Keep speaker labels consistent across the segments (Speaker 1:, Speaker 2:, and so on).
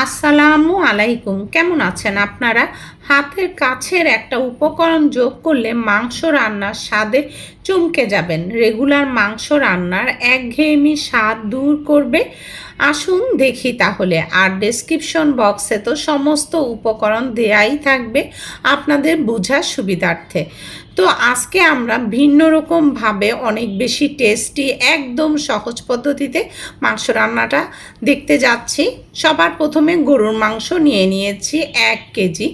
Speaker 1: আসসালামু আলাইকুম। কেমন আছেন আপনারা? হাতের কাছের একটা উপকরণ যোগ করলে মাংস রান্নার স্বাদে চমকে যাবেন। রেগুলার মাংস রান্নার একঘেয়েমি স্বাদ দূর করবে। আসুন দেখি তাহলে। আর ডেসক্রিপশন বক্সে তো সমস্ত উপকরণ দেয়াই থাকবে আপনাদের বোঝার সুবিধার্থে। তো আজকে আমরা ভিন্ন রকমভাবে অনেক বেশি টেস্টি একদম সহজ পদ্ধতিতে মাংস রান্নাটা দেখতে যাচ্ছি। সবার প্রথমে গরুর মাংস নিয়ে নিয়েছি এক কেজি।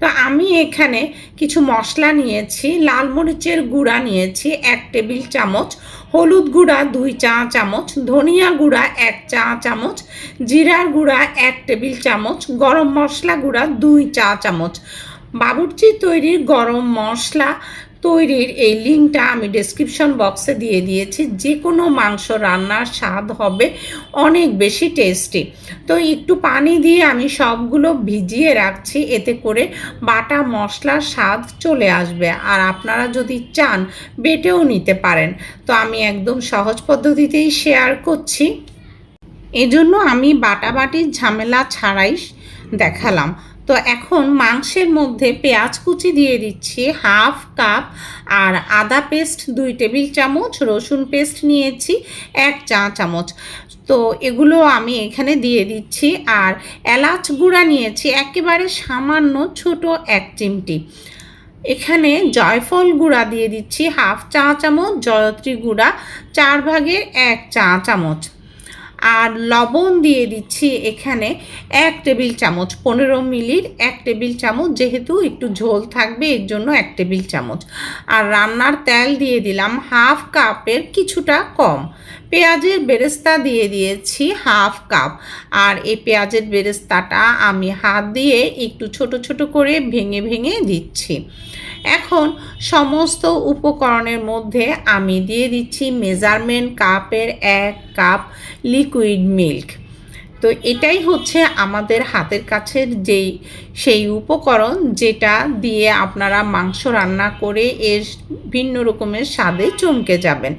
Speaker 1: তো আমি এখানে কিছু মশলা নিয়েছি, লাল মরিচের গুঁড়া নিয়েছি, এক টেবিল চামচ হলুদ গুঁড়া দুই চা চামচ, ধনিয়া গুঁড়া এক চা চামচ জিরার গুঁড়া এক টেবিল চামচ, গরম মশলা গুঁড়া দুই চা চামচ। বাবুর্চি তৈরির গরম মশলা তৈরির এই লিঙ্কটা আমি ডেসক্রিপশন বক্সে দিয়ে দিয়েছি। যে কোনো মাংস রান্নার স্বাদ হবে অনেক বেশি টেস্টি তো একটু পানি দিয়ে আমি সবগুলো ভিজিয়ে রাখছি, এতে করে বাটা মশলার স্বাদ চলে আসবে। আর আপনারা যদি চান, বেটেও নিতে পারেন। তো আমি একদম সহজ পদ্ধতিতেই শেয়ার করছি। এজন্য আমি বাটাবাটির ঝামেলা ছাড়াই দেখালাম। তো এখন মাংসের মধ্যে পেঁয়াজ কুচি দিয়ে দিচ্ছি, হাফ কাপ, আর আদা পেস্ট দুই টেবিল চামচ, রসুন পেস্ট নিয়েছি এক চা চামচ। তো এগুলো আমি এখানে দিয়ে দিচ্ছি, আর এলাচ গুঁড়া নিয়েছি একেবারে সামান্য ছোট এক চিমটি। এখানে জয়ফল গুঁড়া দিয়ে দিচ্ছি হাফ চা চামচ, জয়ত্রী গুঁড়া, চার ভাগের এক চা চামচ। আর লবণ দিয়ে দিচ্ছি এখানে এক টেবিল চামচ, পনেরো মিলির এক টেবিল চামচ, যেহেতু একটু ঝোল থাকবে, এর জন্য এক টেবিল চামচ। আর রান্নার তেল দিয়ে দিলাম হাফ কাপের কিছুটা কম। পেঁয়াজের বেরেস্তা দিয়ে দিয়েছি হাফ কাপ। আর এই পেঁয়াজের বেরেস্তাটা আমি হাত দিয়ে একটু ছোট ছোট করে ভেঙে ভেঙে দিচ্ছি। এখন সমস্ত উপকরণের মধ্যে আমি দিয়ে দিচ্ছি মেজারমেন্ট কাপের এক কাপ লিকুইড মিল্ক তো এটাই হচ্ছে আমাদের হাতের কাছের যেই, সেই উপকরণ যেটা দিয়ে আপনারা মাংস রান্না করে এর ভিন্ন রকমের স্বাদে চমকে যাবেন।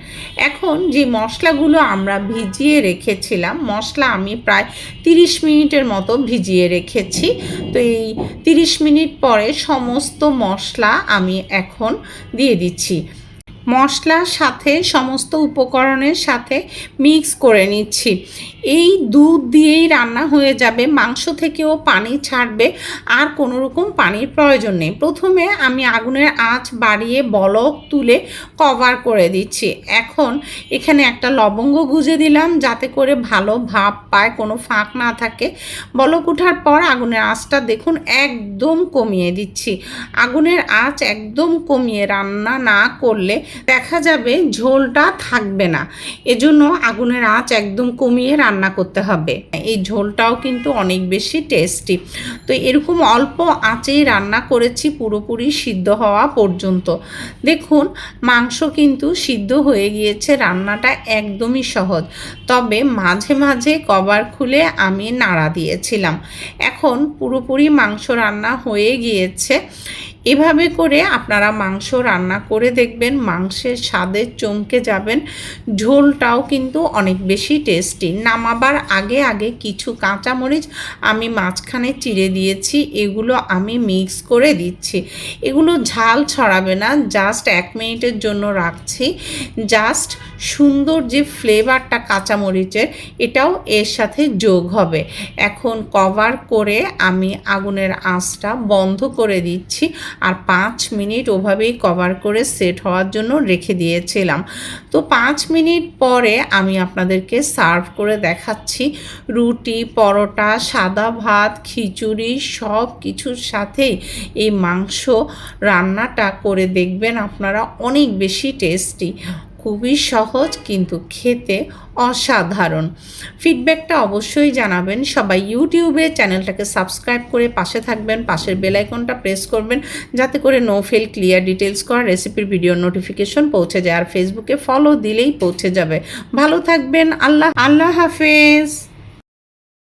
Speaker 1: এখন যে মশলাগুলো আমরা ভিজিয়ে রেখেছিলাম, মশলা আমি প্রায় তিরিশ মিনিটের মতো ভিজিয়ে রেখেছি। তো এই তিরিশ মিনিট পরে সমস্ত মশলা আমি এখন দিয়ে দিচ্ছি। মশলার সাথে সমস্ত উপকরণের সাথে মিক্স করে নিচ্ছি। এই দুধ দিয়েই রান্না হয়ে যাবে, মাংস থেকেও পানি ছাড়বে, আর কোনো রকম পানির প্রয়োজন নেই। প্রথমে আমি আগুনের আঁচ বাড়িয়ে বলক তুলে কভার করে দিচ্ছি। এখন এখানে একটা লবঙ্গ গুজে দিলাম, যাতে করে ভালো ভাব পায়, কোনো ফাঁক না থাকে। বলক ওঠার পর আগুনের আঁচটা দেখুন একদম কমিয়ে দিচ্ছি। আগুনের আঁচ একদম কমিয়ে রান্না না করলে দেখা যাবে ঝোলটা থাকবে না। এজন্য আগুনের আঁচ একদম কমিয়ে রান্না করতে হবে। এই ঝোলটাও কিন্তু অনেক বেশি টেস্টি। তো এরকম অল্প আঁচেই রান্না করেছি পুরোপুরি সিদ্ধ হওয়া পর্যন্ত। দেখুন, মাংস কিন্তু সিদ্ধ হয়ে গিয়েছে, রান্নাটা একদমই সহজ। তবে মাঝে মাঝে কভার খুলে আমি নাড়া দিয়েছিলাম। এখন পুরোপুরি মাংস রান্না হয়ে গিয়েছে। এভাবে করে আপনারা মাংস রান্না করে দেখবেন, মাংসের স্বাদে চমকে যাবেন। ঝোলটাও কিন্তু অনেক বেশি টেস্টি। নামাবার আগে আগে কিছু কাঁচামরিচ আমি মাঝখানে চিড়ে দিয়েছি, এগুলো আমি মিক্স করে দিচ্ছি। এগুলো ঝাল ছড়াবে না, জাস্ট এক মিনিটের জন্য রাখছি। জাস্ট সুন্দর যে ফ্লেভারটা কাঁচামরিচের, এটাও এর সাথে যোগ হবে। এখন কভার করে আমি আগুনের আঁচটা বন্ধ করে দিচ্ছি। আর পাঁচ মিনিট ওভাবেই কভার করে সেট হওয়ার জন্য রেখে দিয়েছিলাম। তো পাঁচ মিনিট পরে আমি আপনাদেরকে সার্ভ করে দেখাচ্ছি। রুটি, পরোটা, সাদা ভাত, খিচুড়ি সব কিছুর সাথেই এই মাংস রান্নাটা করে দেখবেন, আপনারা অনেক বেশি টেস্টি খুবই সহজ কিন্তু খেতে অসাধারণ। ফিডব্যাকটা অবশ্যই জানাবেন। সবাই ইউটিউবে চ্যানেলটাকে সাবস্ক্রাইব করে পাশে থাকবেন, পাশের বেলাইকনটা প্রেস করবেন, যাতে করে নো ফেল ক্লিয়ার ডিটেলস করা রেসিপির ভিডিও নোটিফিকেশন পৌঁছে যায়। আর ফেসবুকে ফলো দিলেই পৌঁছে যাবে। ভালো থাকবেন। আল্লাহ আল্লাহ হাফেজ।